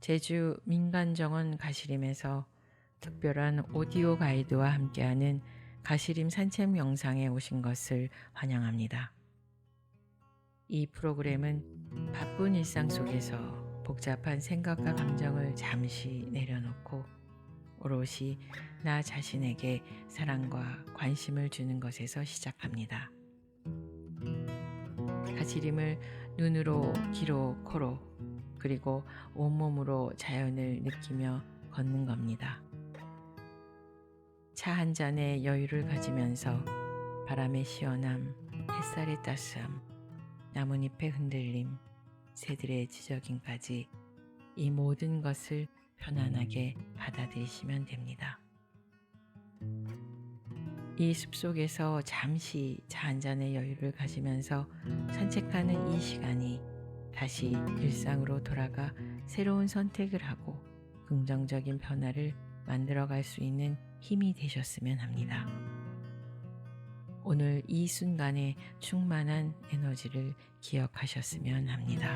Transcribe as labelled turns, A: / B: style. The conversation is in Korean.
A: 제주 민간정원 가시림에서 특별한 오디오 가이드와 함께하는 가시림 산책 영상에 오신 것을 환영합니다. 이 프로그램은 바쁜 일상 속에서 복잡한 생각과 감정을 잠시 내려놓고 오롯이 나 자신에게 사랑과 관심을 주는 것에서 시작합니다. 가시림을 눈으로, 귀로, 코로, 그리고 온몸으로 자연을 느끼며 걷는 겁니다. 차 한 잔의 여유를 가지면서 바람의 시원함, 햇살의 따스함, 나뭇잎의 흔들림, 새들의 지저김까지 이 모든 것을 편안하게 받아들이시면 됩니다. 이 숲속에서 잠시 차 한 잔의 여유를 가지면서 산책하는 이 시간이 다시 일상으로 돌아가 새로운 선택을 하고 긍정적인 변화를 만들어 갈 수 있는 힘이 되셨으면 합니다. 오늘 이 순간에 충만한 에너지를 기억하셨으면 합니다.